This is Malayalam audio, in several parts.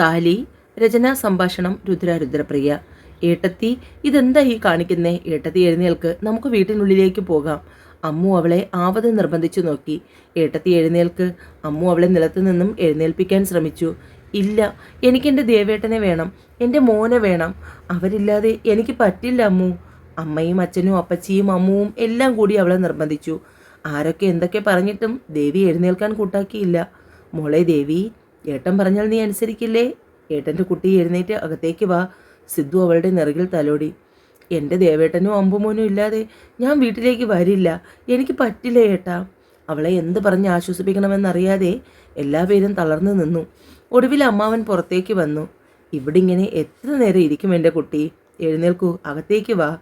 താലി രചനാ സംഭാഷണം രുദ്ര രുദ്രപ്രിയ. ഏട്ടത്തി ഇതെന്താ ഈ കാണിക്കുന്നേ? ഏട്ടത്തി എഴുന്നേൽക്ക് നമുക്ക് വീട്ടിനുള്ളിലേക്ക് പോകാം. അമ്മു അവളെ ആവത് നിർബന്ധിച്ചു നോക്കി. ഏട്ടത്തി എഴുന്നേൽക്ക്. അമ്മു അവളെ നിലത്തു നിന്നും എഴുന്നേൽപ്പിക്കാൻ ശ്രമിച്ചു. ഇല്ല എനിക്കെന്റെ ദേവേട്ടനെ വേണം. എന്റെ മോനെ വേണം. അവരില്ലാതെ എനിക്ക് പറ്റില്ല അമ്മു. അമ്മയും അച്ഛനും അപ്പച്ചിയും അമ്മുവും എല്ലാം കൂടി അവളെ നിർബന്ധിച്ചു. ആരൊക്കെ എന്തൊക്കെ പറഞ്ഞിട്ടും ദേവി എഴുന്നേൽക്കാൻ കൂട്ടാക്കിയില്ല. മോളെ ദേവി ഏട്ടൻ പറഞ്ഞാൽ നീ അനുസരിക്കില്ലേ? ഏട്ടന്റെ കുട്ടി എഴുന്നേറ്റ് അകത്തേക്ക് വാ. സിദ്ധു അവളുടെ നിറകിൽ തലോടി. എന്റെ ദേവേട്ടനും അമ്പുമോനും ഇല്ലാതെ ഞാൻ വീട്ടിലേക്ക് വരില്ല. എനിക്ക് പറ്റില്ല ഏട്ടാ. അവളെ എന്ത് പറഞ്ഞ് ആശ്വസിപ്പിക്കണമെന്നറിയാതെ എല്ലാവരും തളർന്നു നിന്നു. ഒടുവിൽ അമ്മാവൻ പുറത്തേക്ക് വന്നു. ഇവിടെ ഇങ്ങനെ എത്ര നേരം ഇരിക്കും എന്റെ കുട്ടി? എഴുന്നേൽക്കൂ അകത്തേക്ക് വാ.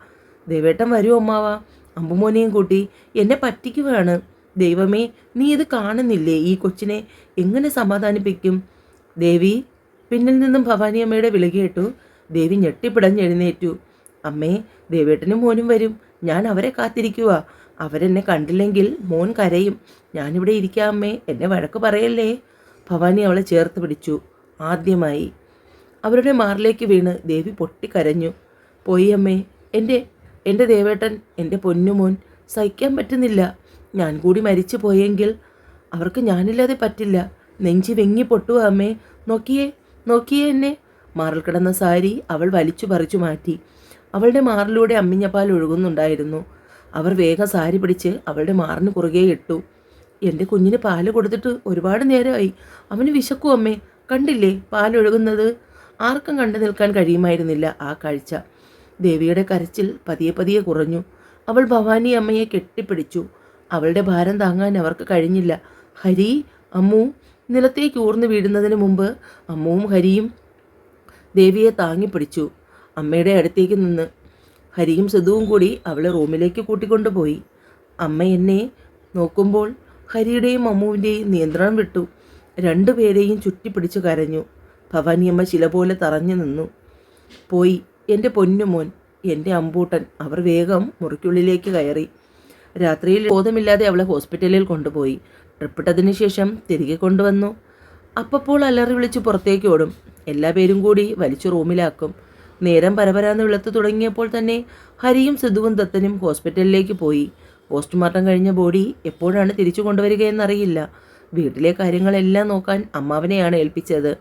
ദേവേട്ടൻ വരൂ അമ്മാവാ. അമ്പുമോനെയും കൂട്ടി. എന്നെ പറ്റിക്കുവാണ്. ദൈവമേ നീ ഇത് കാണുന്നില്ലേ? ഈ കൊച്ചിനെ എങ്ങനെ സമാധാനിപ്പിക്കും? ദേവി പിന്നിൽ നിന്നും ഭവാനിയമ്മയുടെ വിളി കേട്ടു. ദേവി ഞെട്ടിപ്പിടഞ്ഞെഴുന്നേറ്റു അമ്മേ ദേവേട്ടനും മോനും വരും. ഞാൻ അവരെ കാത്തിരിക്കുക അവരെന്നെ കണ്ടില്ലെങ്കിൽ മോൻ കരയും. ഞാനിവിടെ ഇരിക്കാം അമ്മേ. എന്നെ വഴക്ക് പറയല്ലേ? ഭവാനി അവളെ ചേർത്ത് പിടിച്ചു. ആദ്യമായി. അവരുടെ മാറിലേക്ക് വീണ് ദേവി പൊട്ടിക്കരഞ്ഞു. പോയി അമ്മേ. എന്റെ എന്റെ ദേവേട്ടൻ എന്റെ പൊന്നുമോൻ സഹിക്കാൻ പറ്റുന്നില്ല. ഞാൻ കൂടി മരിച്ചു പോയെങ്കിൽ അവർക്ക് ഞാനില്ലാതെ പറ്റില്ല. നെഞ്ചി വെങ്ങി പൊട്ടുക അമ്മേ. നോക്കിയേ നോക്കിയേ എന്നെ. മാറിൽ കിടന്ന സാരി അവൾ വലിച്ചു പറിച്ചു മാറ്റി. അവളുടെ മാറിലൂടെ അമ്മിഞ്ഞപ്പാൽ ഒഴുകുന്നുണ്ടായിരുന്നു. അവർ വേഗം സാരി പിടിച്ച് അവളുടെ മാറിന് കുറുകെ ഇട്ടു. എന്റെ കുഞ്ഞിന് പാൽ കൊടുത്തിട്ട് ഒരുപാട് നേരമായി. അവന് വിശക്കു അമ്മേ. കണ്ടില്ലേ പാലൊഴുകുന്നത് ആർക്കും കണ്ടു നിൽക്കാൻ കഴിയുമായിരുന്നില്ല ആ കാഴ്ച. ദേവിയുടെ കരച്ചിൽ പതിയെ പതിയെ കുറഞ്ഞു. അവൾ ഭവാനി അമ്മയെ കെട്ടിപ്പിടിച്ചു. അവളുടെ ഭാരം താങ്ങാൻ അവർക്ക് കഴിഞ്ഞില്ല. ഹരി അമ്മു നിലത്തേക്ക് ഊർന്നു വീഴുന്നതിന് മുമ്പ് അമ്മുവും ഹരിയും ദേവിയെ താങ്ങിപ്പിടിച്ചു. അമ്മയുടെ അടുത്തേക്ക് നിന്ന് ഹരിയും സിധുവും കൂടി അവളെ റൂമിലേക്ക് കൂട്ടിക്കൊണ്ടുപോയി. അമ്മ എന്നെ നോക്കുമ്പോൾ ഹരിയുടെയും അമ്മുവിന്റെയും നിയന്ത്രണം വിട്ടു. രണ്ടുപേരെയും ചുറ്റിപ്പിടിച്ചു കരഞ്ഞു. ഭവാനിയമ്മ ചില പോലെ തറഞ്ഞു നിന്നു. പോയി എന്റെ പൊന്നുമോൻ എന്റെ അമ്പൂട്ടൻ. അവർ വേഗം മുറിക്കുള്ളിലേക്ക് കയറി. രാത്രിയിൽ ബോധമില്ലാതെ അവളെ ഹോസ്പിറ്റലിൽ കൊണ്ടുപോയി. ട്രിപ്പിട്ടതിന് ശേഷം തിരികെ കൊണ്ടുവന്നു. അപ്പപ്പോൾ അലറി വിളിച്ച് പുറത്തേക്ക് ഓടും. എല്ലാ പേരും കൂടി വലിച്ചു റൂമിലാക്കും. നേരം പരപരാന്ന് വെളുത്തു തുടങ്ങിയപ്പോൾ തന്നെ ഹരിയും സിധുവും ദത്തനും ഹോസ്പിറ്റലിലേക്ക് പോയി. പോസ്റ്റ്മോർട്ടം കഴിഞ്ഞ ബോഡി എപ്പോഴാണ് തിരിച്ചു കൊണ്ടുവരികയെന്നറിയില്ല. വീട്ടിലെ കാര്യങ്ങളെല്ലാം നോക്കാൻ അമ്മാവനെയാണ് ഏൽപ്പിച്ചത്.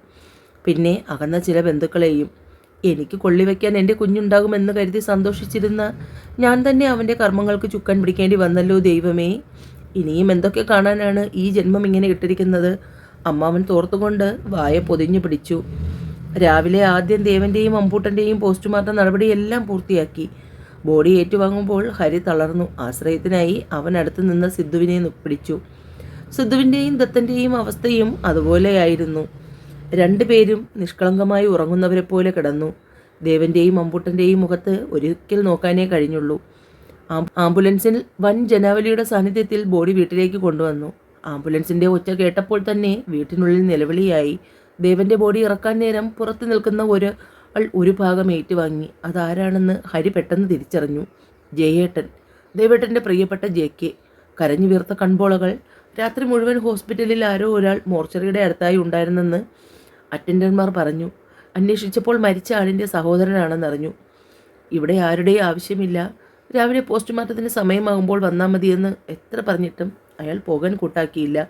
പിന്നെ അകന്ന ചില ബന്ധുക്കളെയും എനിക്ക് കൊള്ളിവെക്കാൻ എന്റെ കുഞ്ഞുണ്ടാകുമെന്ന് കരുതി സന്തോഷിച്ചിരുന്ന ഞാൻ തന്നെ അവന്റെ കർമ്മങ്ങൾക്ക് ചുക്കാൻ പിടിക്കേണ്ടി വന്നല്ലോ ദൈവമേ. ഇനിയും എന്തൊക്കെ കാണാനാണ് ഈ ജന്മം ഇങ്ങനെ ഇട്ടിരിക്കുന്നത്? അമ്മാവൻ തോർത്തുകൊണ്ട് വായ പൊതിഞ്ഞു പിടിച്ചു. രാവിലെ ആദ്യം ദേവന്റെയും അമ്പൂട്ടന്റെയും പോസ്റ്റ്മോർട്ടം നടപടിയെല്ലാം പൂർത്തിയാക്കി. ബോഡി ഏറ്റുവാങ്ങുമ്പോൾ ഹരി തളർന്നു. ആശ്രയത്തിനായി അവൻ അടുത്ത് നിന്ന് സിദ്ധുവിനെ പിടിച്ചു. സിദ്ധുവിന്റെയും ദത്തന്റെയും അവസ്ഥയും അതുപോലെയായിരുന്നു. രണ്ടുപേരും നിഷ്കളങ്കമായി ഉറങ്ങുന്നവരെ പോലെ കിടന്നു. ദേവന്റെയും അമ്പൂട്ടന്റെയും മുഖത്ത് ഒരിക്കൽ നോക്കാനേ കഴിഞ്ഞുള്ളൂ. ആംബുലൻസിൽ വൻ ജനാവലിയുടെ സാന്നിധ്യത്തിൽ ബോഡി വീട്ടിലേക്ക് കൊണ്ടുവന്നു. ആംബുലൻസിന്റെ ഒച്ച കേട്ടപ്പോൾ തന്നെ വീട്ടിനുള്ളിൽ നിലവിളിയായി. ദേവന്റെ ബോഡി ഇറക്കാൻ നേരം പുറത്തു നിൽക്കുന്ന ഒരു ആൾ ഒരു ഭാഗം ഏറ്റുവാങ്ങി. അതാരാണെന്ന് ഹരി പെട്ടെന്ന് തിരിച്ചറിഞ്ഞു. ജയേട്ടൻ. ദേവേട്ടന്റെ പ്രിയപ്പെട്ട ജെ കെ. കരഞ്ഞു വീർത്ത കൺപോളകൾ. രാത്രി മുഴുവൻ ഹോസ്പിറ്റലിൽ ആരോ ഒരാൾ മോർച്ചറിയുടെ അടുത്തായി ഉണ്ടായിരുന്നെന്ന് അറ്റൻഡന്മാർ പറഞ്ഞു അന്വേഷിച്ചപ്പോൾ മരിച്ച ആളിന്റെ സഹോദരനാണെന്നറിഞ്ഞു ഇവിടെ ആരുടെയും ആവശ്യമില്ല. രാവിലെ പോസ്റ്റ്മോർട്ടത്തിന് സമയമാകുമ്പോൾ വന്നാൽ മതിയെന്ന് എത്ര പറഞ്ഞിട്ടും അയാൾ പോകാൻ കൂട്ടാക്കിയില്ല.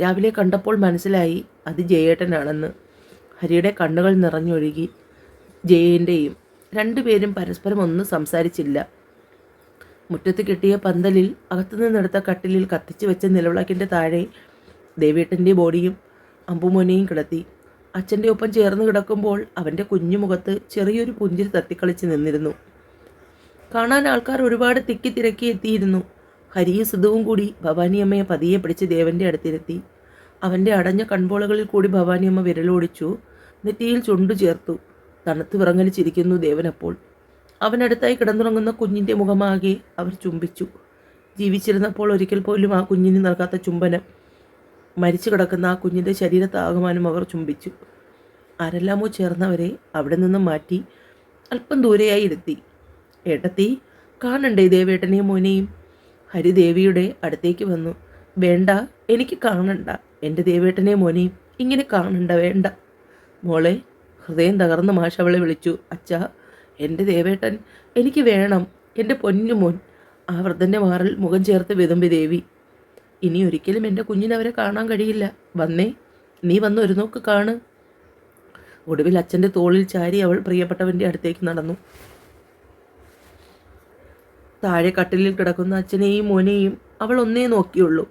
രാവിലെ കണ്ടപ്പോൾ മനസ്സിലായി അത് ജയേട്ടനാണെന്ന്. ഹരിയുടെ കണ്ണുകൾ നിറഞ്ഞൊഴുകി. ജയേന്റെയും രണ്ടുപേരും പരസ്പരം ഒന്നും സംസാരിച്ചില്ല. മുറ്റത്ത് കിട്ടിയ പന്തലിൽ അകത്തുനിന്നെടുത്ത കട്ടിലിൽ കത്തിച്ചു വെച്ച നിലവിളക്കിന്റെ താഴെ ദേവേട്ടന്റെ ബോഡിയും അമ്പുമോനെയും കിടത്തി. അച്ഛന്റെ ഒപ്പം ചേർന്ന് കിടക്കുമ്പോൾ അവന്റെ കുഞ്ഞു മുഖത്ത് ചെറിയൊരു പുഞ്ചിരി തത്തിക്കളിച്ച് നിന്നിരുന്നു. കാണാൻ ആൾക്കാർ ഒരുപാട് തിക്കി തിരക്കി എത്തിയിരുന്നു. ഹരിയും സുധവും കൂടി ഭവാനിയമ്മയെ പതിയെ പിടിച്ച് ദേവന്റെ അടുത്തിരുത്തി. അവന്റെ അടഞ്ഞ കൺപോളകളിൽ കൂടി ഭവാനിയമ്മ വിരലോടിച്ചു. നെറ്റിയിൽ ചുണ്ടു ചേർത്തു. തണുത്ത് വിറങ്ങലിച്ചിരിക്കുന്നു ദേവനപ്പോൾ. അവനടുത്തായി കിടന്നുറങ്ങുന്ന കുഞ്ഞിന്റെ മുഖമാകെ അവർ ചുംബിച്ചു. ജീവിച്ചിരുന്നപ്പോൾ ഒരിക്കൽ പോലും ആ കുഞ്ഞിന് നൽകാത്ത ചുംബനം മരിച്ചു കിടക്കുന്ന ആ കുഞ്ഞിന്റെ ശരീരത്താകമാനം അവർ ചുംബിച്ചു. ആരെല്ലാമോ ചേർന്നവരെ അവിടെ നിന്നും മാറ്റി അല്പം ദൂരെയായി ഇരുത്തി. ഏട്ടത്തി കാണണ്ടേ ദേവേട്ടനെയും മോനെയും? ഹരിദേവിയുടെ അടുത്തേക്ക് വന്നു. വേണ്ട എനിക്ക് കാണണ്ട. എന്റെ ദേവേട്ടനെയും മോനെയും ഇങ്ങനെ കാണണ്ട വേണ്ട. മോളെ ഹൃദയം തകർന്ന മാഷ് അവളെ വിളിച്ചു. അച്ഛാ എന്റെ ദേവേട്ടൻ എനിക്ക് വേണം. എന്റെ പൊന്നു മോൻ. ആ വൃദ്ധന്റെ മാറിൽ മുഖം ചേർത്ത് വിതുമ്പി ദേവി. ഇനി ഒരിക്കലും എന്റെ കുഞ്ഞിനവരെ കാണാൻ കഴിയില്ല. വന്നേ നീ വന്ന് ഒരു നോക്ക് കാണ്. ഒടുവിൽ അച്ഛന്റെ തോളിൽ ചാരി അവൾ പ്രിയപ്പെട്ടവന്റെ അടുത്തേക്ക് നടന്നു. താഴെ കട്ടിലിൽ കിടക്കുന്ന അച്ഛനെയും മോനെയും അവൾ ഒന്നേ നോക്കിയുള്ളൂ.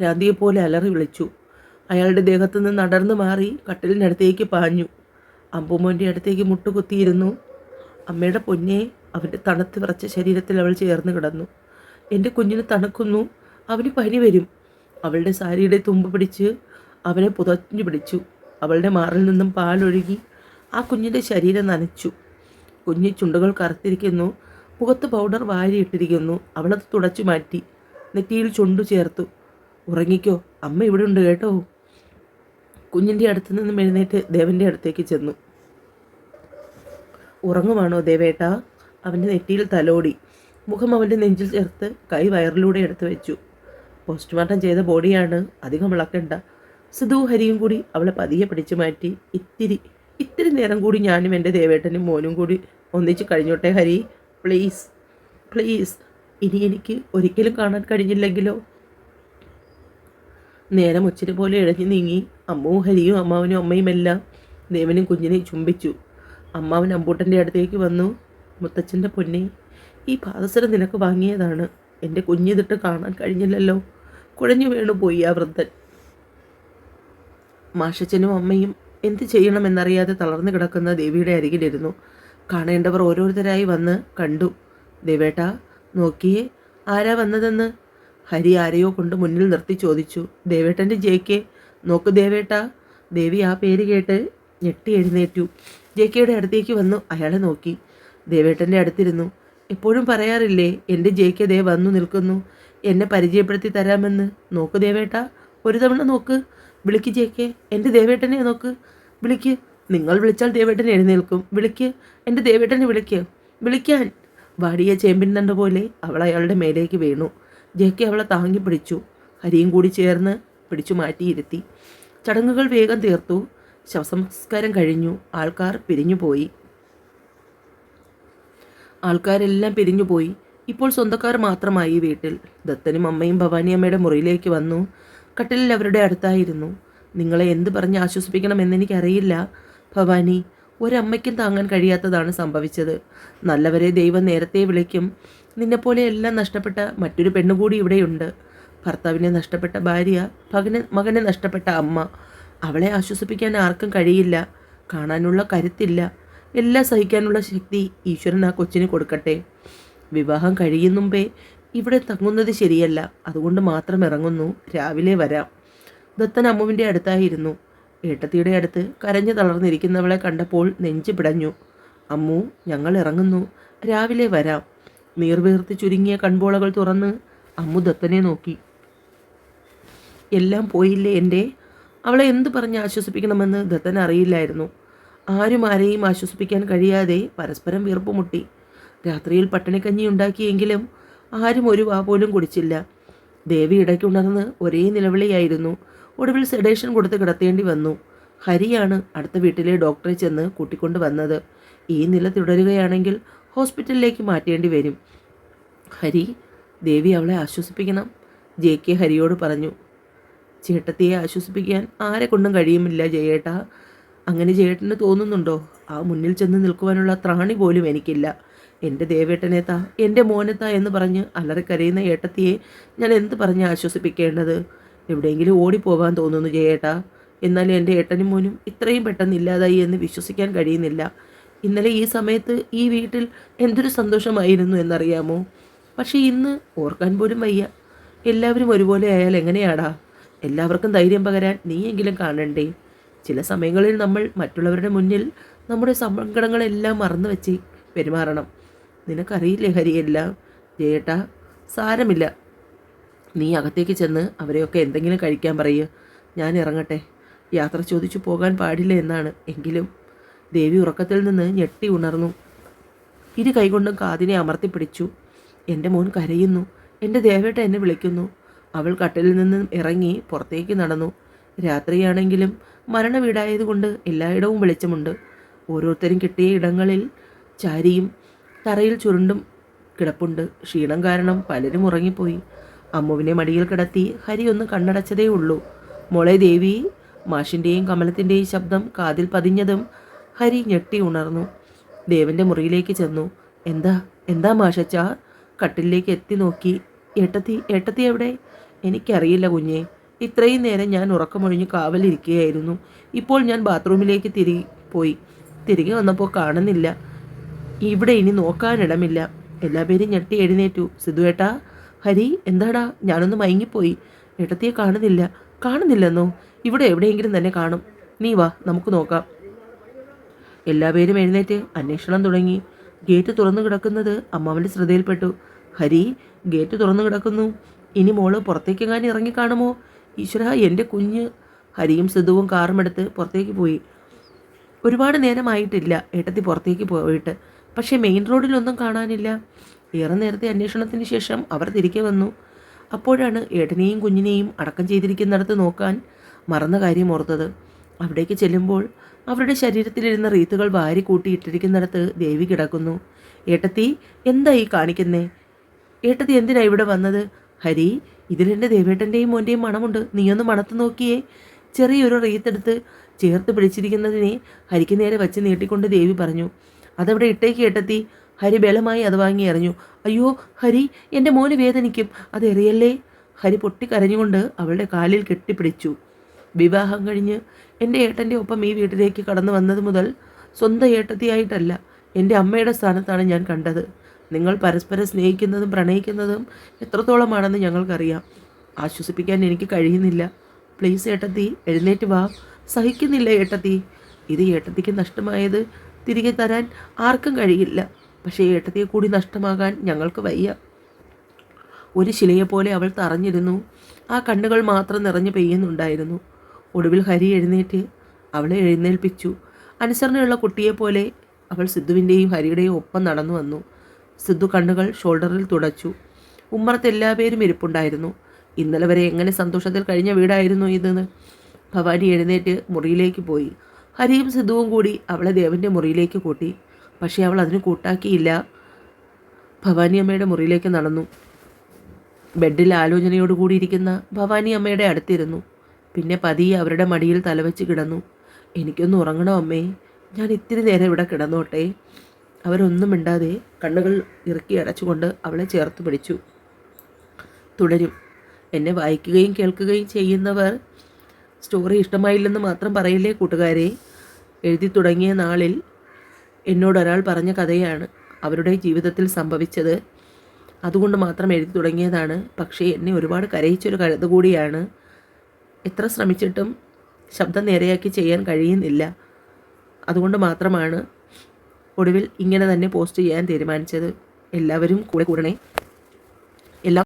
ഭ്രാന്തിയെപ്പോലെ അലറി വിളിച്ചു. അയാളുടെ ദേഹത്തു നിന്ന് നടന്നു മാറി കട്ടിലിനടുത്തേക്ക് പാഞ്ഞു. അമ്പുമോന്റെ അടുത്തേക്ക് മുട്ടുകുത്തിയിരുന്നു. അമ്മയുടെ പൊന്നെ അവന്റെ തണുത്ത് വിറച്ച ശരീരത്തിൽ അവൾ ചേർന്ന് കിടന്നു. എന്റെ കുഞ്ഞിന് തണുക്കുന്നു. അവന് പനി വരും. അവളുടെ സാരിയുടെ തുമ്പ് പിടിച്ച് അവനെ പുതഞ്ഞു പിടിച്ചു. അവളുടെ മാറിൽ നിന്നും പാലൊഴുകി ആ കുഞ്ഞിന്റെ ശരീരം നനച്ചു. കുഞ്ഞി ചുണ്ടുകൾ കറുത്തിരിക്കുന്നു. മുഖത്ത് പൗഡർ വാരിയിട്ടിരിക്കുന്നു. അവളത് തുടച്ചു മാറ്റി. നെറ്റിയിൽ ചുണ്ടു ചേർത്തു. ഉറങ്ങിക്കോ. അമ്മ ഇവിടെ ഉണ്ട് കേട്ടോ. കുഞ്ഞിന്റെ അടുത്ത് നിന്നും എഴുന്നേറ്റ് ദേവന്റെ അടുത്തേക്ക് ചെന്നു. ഉറങ്ങുവാണോ ദേവേട്ട? അവന്റെ നെറ്റിയിൽ തലോടി. മുഖം അവന്റെ നെഞ്ചിൽ ചേർത്ത് കൈ വയറിലൂടെ എടുത്തു വെച്ചു. പോസ്റ്റ്മോർട്ടം ചെയ്ത ബോഡിയാണ് അധികം വിളക്കണ്ട. സിധു ഹരിയും കൂടി അവളെ പതിയെ പിടിച്ചു മാറ്റി. ഇത്തിരി ഇത്തിരി നേരം കൂടി ഞാനും എന്റെ ദേവേട്ടനും മോനും കൂടി ഒന്നിച്ച് കഴിഞ്ഞോട്ടെ ഹരി? പ്ലീസ് പ്ലീസ് ഇനി എനിക്ക് ഒരിക്കലും കാണാൻ കഴിഞ്ഞില്ലെങ്കിലോ? നേരം ഉച്ചിന് പോലെ ഇഴഞ്ഞു നീങ്ങി. അമ്മവും ഹരിയും അമ്മാവനും അമ്മയും എല്ലാം ദേവനും കുഞ്ഞിനെ ചുംബിച്ചു. അമ്മാവൻ അമ്പൂട്ടന്റെ അടുത്തേക്ക് വന്നു. മുത്തച്ഛന്റെ പൊന്നെ ഈ പാദസരം നിനക്ക് വാങ്ങിയതാണ്. എന്റെ കുഞ്ഞിതിട്ട് കാണാൻ കഴിഞ്ഞില്ലല്ലോ. കുഴഞ്ഞു വീണു പോയി ആ വൃദ്ധൻ. മാഷച്ചനും അമ്മയും എന്ത് ചെയ്യണമെന്നറിയാതെ തളർന്നു കിടക്കുന്ന ദേവിയുടെ അരികിലിരുന്നു. കാണേണ്ടവർ ഓരോരുത്തരായി വന്ന് കണ്ടു. ദേവേട്ട നോക്കിയേ ആരാ വന്നതെന്ന്? ഹരി ആരെയോ കൊണ്ട് മുന്നിൽ നിർത്തി ചോദിച്ചു. ദേവേട്ടന്റെ ജേക്കെ നോക്ക് ദേവേട്ട. ദേവി ആ പേര് കേട്ട് ഞെട്ടി എഴുന്നേറ്റു. ജേക്കയുടെ അടുത്തേക്ക് വന്നു അയാളെ നോക്കി. ദേവേട്ടന്റെ അടുത്തിരുന്നു. എപ്പോഴും പറയാറില്ലേ എന്റെ ജേക്ക് ദേ വന്നു നിൽക്കുന്നു. എന്നെ പരിചയപ്പെടുത്തി തരാമെന്ന്. നോക്ക് ദേവേട്ട. ഒരു തവണ നോക്ക്. വിളിക്ക് ജേക്കെ. എന്റെ ദേവേട്ടനെ നോക്ക്. വിളിക്ക്. നിങ്ങൾ വിളിച്ചാൽ ദേവേട്ടൻ എഴുന്നേൽക്കും. വിളിക്ക്. എന്റെ ദേവേട്ടനെ വിളിക്ക്. വിളിക്കാൻ. വാടിയ ചേമ്പിൻ തണ്ട പോലെ അവൾ അയാളുടെ മേലേക്ക് വീണു. ജേക്കെ അവളെ താങ്ങി പിടിച്ചു. ഹരിയും കൂടി ചേർന്ന് പിടിച്ചു മാറ്റിയിരുത്തി. ചടങ്ങുകൾ വേഗം തീർത്തു. ശവസംസ്കാരം കഴിഞ്ഞു. ആൾക്കാർ പിരിഞ്ഞുപോയി. ആൾക്കാരെല്ലാം പിരിഞ്ഞുപോയി. ഇപ്പോൾ സ്വന്തക്കാർ മാത്രമായി വീട്ടിൽ. ദത്തനും അമ്മയും ഭവാനിയമ്മയുടെ മുറിയിലേക്ക് വന്നു. കട്ടിലിൽ അവരുടെ അടുത്തായിരുന്നു. നിങ്ങളെ എന്ത് പറഞ്ഞ് ആശ്വസിപ്പിക്കണമെന്ന് എനിക്കറിയില്ല. ഭവാനി ഒരമ്മയ്ക്കും താങ്ങാൻ കഴിയാത്തതാണ് സംഭവിച്ചത്. നല്ലവരെ ദൈവം നേരത്തെ വിളിക്കും. നിന്നെപ്പോലെ എല്ലാം നഷ്ടപ്പെട്ട മറ്റൊരു പെണ്ണുകൂടി ഇവിടെയുണ്ട്. ഭർത്താവിനെ നഷ്ടപ്പെട്ട ഭാര്യ മകനെ മകനെ നഷ്ടപ്പെട്ട അമ്മ. അവളെ ആശ്വസിപ്പിക്കാൻ ആർക്കും കഴിയില്ല. കാണാനുള്ള കരുത്തില്ല. എല്ലാം സഹിക്കാനുള്ള ശക്തി ഈശ്വരൻ ആ കൊച്ചിന് കൊടുക്കട്ടെ. വിവാഹം കഴിയും മുമ്പേ ഇവിടെ തങ്ങുന്നത് ശരിയല്ല. അതുകൊണ്ട് മാത്രം ഇറങ്ങുന്നു. രാവിലെ വരാം. ദത്തൻ അമ്മുവിന്റെ അടുത്തായിരുന്നു. ഏട്ടത്തിയുടെ അടുത്ത് കരഞ്ഞു തളർന്നിരിക്കുന്നവളെ കണ്ടപ്പോൾ നെഞ്ചു പിടഞ്ഞു. അമ്മു ഞങ്ങൾ ഇറങ്ങുന്നു. രാവിലെ വരാം. നീർവീർത്ത് ചുരുങ്ങിയ കൺപോളകൾ തുറന്ന് അമ്മു ദത്തനെ നോക്കി. എല്ലാം പോയില്ലേ എന്റെ അവളെ എന്തു പറഞ്ഞ് ആശ്വസിപ്പിക്കണമെന്ന് ദത്തൻ അറിയില്ലായിരുന്നു. ആരും ആരെയും ആശ്വസിപ്പിക്കാൻ കഴിയാതെ പരസ്പരം വീർപ്പുമുട്ടി. രാത്രിയിൽ പട്ടിണിക്കഞ്ഞി ഉണ്ടാക്കിയെങ്കിലും ആരും ഒരു വാ പോലും കുടിച്ചില്ല. ദേവി ഇടയ്ക്കുണർന്ന് ഒരേ നിലവിളിയായിരുന്നു. ഒടുവിൽ സെഡേഷൻ കൊടുത്ത് കിടത്തേണ്ടി വന്നു. ഹരിയാണ് അടുത്ത വീട്ടിലെ ഡോക്ടറെ ചെന്ന് കൂട്ടിക്കൊണ്ട് വന്നത്. ഈ നില തുടരുകയാണെങ്കിൽ ഹോസ്പിറ്റലിലേക്ക് മാറ്റേണ്ടി വരും. ഹരി ദേവി അവളെ ആശ്വസിപ്പിക്കണം. ജെ കെ ഹരിയോട് പറഞ്ഞു. ചേട്ടത്തിയെ ആശ്വസിപ്പിക്കാൻ ആരെ കൊണ്ടും കഴിയുമില്ല ജയേട്ട. അങ്ങനെ ജയേട്ടന് തോന്നുന്നുണ്ടോ? ആ മുന്നിൽ ചെന്ന് നിൽക്കുവാനുള്ള ത്രാണി പോലും എനിക്കില്ല. എന്റെ ദേവേട്ടനേത്താ എന്റെ മോനെത്താ എന്ന് പറഞ്ഞ് അലറിക്കരയുന്ന ഏട്ടത്തിയെ ഞാൻ എന്ത് പറഞ്ഞ് ആശ്വസിപ്പിക്കേണ്ടത്? എവിടെയെങ്കിലും ഓടിപ്പോകാൻ തോന്നുന്നു ജയേട്ടാ. എന്നാൽ എന്റെ ഏട്ടനും മോനും ഇത്രയും പെട്ടെന്ന് ഇല്ലാതായി എന്ന് വിശ്വസിക്കാൻ കഴിയുന്നില്ല. ഇന്നലെ ഈ സമയത്ത് ഈ വീട്ടിൽ എന്തൊരു സന്തോഷമായിരുന്നു എന്നറിയാമോ? പക്ഷേ ഇന്ന് ഓർക്കാൻ പോലും വയ്യ. എല്ലാവരും ഒരുപോലെ ആയാൽ എങ്ങനെയാടാ? എല്ലാവർക്കും ധൈര്യം പകരാൻ നീയെങ്കിലും കാണണ്ടേ? ചില സമയങ്ങളിൽ നമ്മൾ മറ്റുള്ളവരുടെ മുന്നിൽ നമ്മുടെ സങ്കടങ്ങളെല്ലാം മറന്നു വെച്ച് പെരുമാറണം. നിനക്കറിയില്ലേ ഹരിയെല്ലാം? ജയേട്ടാ സാരമില്ല. നീ അകത്തേക്ക് ചെന്ന് അവരെയൊക്കെ എന്തെങ്കിലും കഴിക്കാൻ പറയുക ഞാൻ ഇറങ്ങട്ടെ. യാത്ര ചോദിച്ചു പോകാൻ പാടില്ല എന്നാണ്. എങ്കിലും ദേവി ഉറക്കത്തിൽ നിന്ന് ഞെട്ടി ഉണർന്നു. ഇരു കൈകൊണ്ടും കാതിനെ അമർത്തിപ്പിടിച്ചു എന്റെ മോൻ കരയുന്നു. എന്റെ ദേവേട്ട എന്നെ വിളിക്കുന്നു. അവൾ കട്ടിലിൽ നിന്ന് ഇറങ്ങി പുറത്തേക്ക് നടന്നു. രാത്രിയാണെങ്കിലും മരണ വീടായതുകൊണ്ട് എല്ലായിടവും വെളിച്ചമുണ്ട്. ഓരോരുത്തരും കിട്ടിയ ഇടങ്ങളിൽ ചാരിയും തറയിൽ ചുരുണ്ടും കിടപ്പുണ്ട്. ക്ഷീണം കാരണം പലരും ഉറങ്ങിപ്പോയി. അമ്മുവിനെ മടിയിൽ കിടത്തി ഹരി ഒന്ന് കണ്ണടച്ചതേ ഉള്ളൂ. മോളെ ദേവി മാഷിന്റെയും കമലത്തിന്റെയും ശബ്ദം കാതിൽ പതിഞ്ഞതും ഹരി ഞെട്ടി ഉണർന്നു. ദേവന്റെ മുറിയിലേക്ക് ചെന്നു. എന്താ എന്താ മാഷച്ച? കട്ടിലേക്ക് എത്തി നോക്കി. ഏട്ടത്തി ഏട്ടത്തി എവിടെ? എനിക്കറിയില്ല കുഞ്ഞെ. ഇത്രയും നേരം ഞാൻ ഉറക്കമൊഴിഞ്ഞ് കാവലിരിക്കുകയായിരുന്നു ഇപ്പോൾ ഞാൻ ബാത്റൂമിലേക്ക് തിരി പോയി. തിരികെ വന്നപ്പോൾ കാണുന്നില്ല. ഇവിടെ ഇനി നോക്കാനിടമില്ല എല്ലാ പേരും ഞെട്ടി എഴുന്നേറ്റു. സിധുവേട്ടാ ഹരി എന്താടാ? ഞാനൊന്ന് മയങ്ങിപ്പോയി. ഏട്ടത്തിയെ കാണുന്നില്ല. കാണുന്നില്ലെന്നോ? ഇവിടെ എവിടെയെങ്കിലും തന്നെ കാണും. നീ വാ നമുക്ക് നോക്കാം. എല്ലാ പേരും എഴുന്നേറ്റ് അന്വേഷണം തുടങ്ങി. ഗേറ്റ് തുറന്നു കിടക്കുന്നത് അമ്മാവന്റെ ശ്രദ്ധയിൽപ്പെട്ടു. ഹരി ഗേറ്റ് തുറന്നു കിടക്കുന്നു. ഇനി മോൾ പുറത്തേക്കെങ്ങാനും ഇറങ്ങിക്കാണുമോ? ഈശ്വര എന്റെ കുഞ്ഞ്. ഹരിയും സിധുവും കാറുമെടുത്ത് പുറത്തേക്ക് പോയി. ഒരുപാട് നേരമായിട്ടില്ല ഏട്ടത്തി പുറത്തേക്ക് പോയിട്ട്. പക്ഷേ മെയിൻ റോഡിലൊന്നും കാണാനില്ല. ഏറെ നേരത്തെ അന്വേഷണത്തിന് ശേഷം അവർ തിരികെ വന്നു. അപ്പോഴാണ് ഏട്ടനെയും കുഞ്ഞിനെയും അടക്കം ചെയ്തിരിക്കുന്നിടത്ത് നോക്കാൻ മറന്ന കാര്യം ഓർത്തത്. അവിടേക്ക് ചെല്ലുമ്പോൾ അവരുടെ ശരീരത്തിലിരുന്ന റീത്തുകൾ വാരി കൂട്ടിയിട്ടിരിക്കുന്നിടത്ത് ദേവി കിടക്കുന്നു. ഏട്ടത്തി എന്താ ഈ കാണിക്കുന്നേ? ഏട്ടത്തി എന്തിനാ ഇവിടെ വന്നത്? ഹരി ഇതിലെന്റെ ദേവേട്ടന്റെയും മോന്റെയും മണമുണ്ട്. നീയൊന്ന് മണത്ത് നോക്കിയേ. ചെറിയൊരു റീത്തെടുത്ത് ചേർത്ത് പിടിച്ചിരിക്കുന്നതിനെ ഹരിക്ക് നേരെ വച്ച് നീട്ടിക്കൊണ്ട് ദേവി പറഞ്ഞു അതവിടെ ഇട്ടേക്ക് ഏട്ടത്തി. ഹരി ബലമായി അത് വാങ്ങി എറിഞ്ഞു. അയ്യോ ഹരി എന്റെ മോന് വേദനിക്കും. അത് എറിയല്ലേ? ഹരി പൊട്ടിക്കരഞ്ഞുകൊണ്ട് അവളുടെ കാലിൽ കെട്ടിപ്പിടിച്ചു. വിവാഹം കഴിഞ്ഞ് എന്റെ ഏട്ടന്റെ ഒപ്പം ഈ വീട്ടിലേക്ക് കടന്നു വന്നത് മുതൽ സ്വന്തം ഏട്ടത്തിയായിട്ടല്ല എന്റെ അമ്മയുടെ സ്ഥാനത്താണ് ഞാൻ കണ്ടത്. നിങ്ങൾ പരസ്പരം സ്നേഹിക്കുന്നതും പ്രണയിക്കുന്നതും എത്രത്തോളമാണെന്ന് ഞങ്ങൾക്കറിയാം. ആശ്വസിപ്പിക്കാൻ എനിക്ക് കഴിയുന്നില്ല. പ്ലീസ് ഏട്ടത്തി എഴുന്നേറ്റ് വാ. സഹിക്കുന്നില്ല ഏട്ടത്തി. ഇത് ഏട്ടത്തിക്ക് നഷ്ടമായത് തിരികെ തരാൻ ആർക്കും കഴിയില്ല. പക്ഷേ ഏട്ടത്തിയെ കൂടി നഷ്ടമാകാൻ ഞങ്ങൾക്ക് വയ്യ. ഒരു ശിലയെപ്പോലെ അവൾ തറഞ്ഞിരുന്നു. ആ കണ്ണുകൾ മാത്രം നിറഞ്ഞു പെയ്യുന്നുണ്ടായിരുന്നു. ഒടുവിൽ ഹരി എഴുന്നേറ്റ് അവളെ എഴുന്നേൽപ്പിച്ചു. അനുസരണയുള്ള കുട്ടിയെപ്പോലെ അവൾ സിദ്ധുവിന്റെയും ഹരിയുടെയും ഒപ്പം നടന്നു വന്നു. സിദ്ധു കണ്ണുകൾ ഷോൾഡറിൽ തുടച്ചു. ഉമ്മറത്ത് എല്ലാ പേരും ഇരിപ്പുണ്ടായിരുന്നു. ഇന്നലെ വരെ എങ്ങനെ സന്തോഷത്തിൽ കഴിഞ്ഞ വീടായിരുന്നു ഇതെന്ന് ഭവാനി എഴുന്നേറ്റ് മുറിയിലേക്ക് പോയി. ഹരിയും സിദ്ധുവും കൂടി അവളെ ദേവന്റെ മുറിയിലേക്ക് കൂട്ടി. പക്ഷേ അവൾ അതിന് കൂട്ടാക്കിയില്ല. ഭവാനി അമ്മയുടെ മുറിയിലേക്ക് നടന്നു. ബെഡിൽ ആലോചനയോട് കൂടിയിരിക്കുന്ന ഭവാനി അമ്മയുടെ അടുത്തിരുന്നു. പിന്നെ പതിയെ അവരുടെ മടിയിൽ തലവെച്ച് കിടന്നു. എനിക്കൊന്ന് ഉറങ്ങണം അമ്മേ? ഞാൻ ഇത്തിരി നേരം ഇവിടെ കിടന്നോട്ടെ. അവരൊന്നും മിണ്ടാതെ കണ്ണുകൾ ഇറക്കി അടച്ചുകൊണ്ട് അവളെ ചേർത്ത് പിടിച്ചു. തുടരും. എന്നെ വായിക്കുകയും കേൾക്കുകയും ചെയ്യുന്നവർ സ്റ്റോറി ഇഷ്ടമായില്ലെന്ന് മാത്രം പറയില്ലേ കൂട്ടുകാരെ? എഴുതി തുടങ്ങിയ നാളിൽ എന്നോടൊരാൾ പറഞ്ഞ കഥയാണ് അവരുടെ ജീവിതത്തിൽ സംഭവിച്ചത്. അതുകൊണ്ട് മാത്രം എഴുതി തുടങ്ങിയതാണ്. പക്ഷേ എന്നെ ഒരുപാട് കരയിച്ചൊരു കഥ കൂടിയാണ്. എത്ര ശ്രമിച്ചിട്ടും ശബ്ദം നേരെയാക്കി ചെയ്യാൻ കഴിയുന്നില്ല. അതുകൊണ്ട് മാത്രമാണ് ഒടുവിൽ ഇങ്ങനെ തന്നെ പോസ്റ്റ് ചെയ്യാൻ തീരുമാനിച്ചത്. എല്ലാവരും കൂടെ കൂടണേ.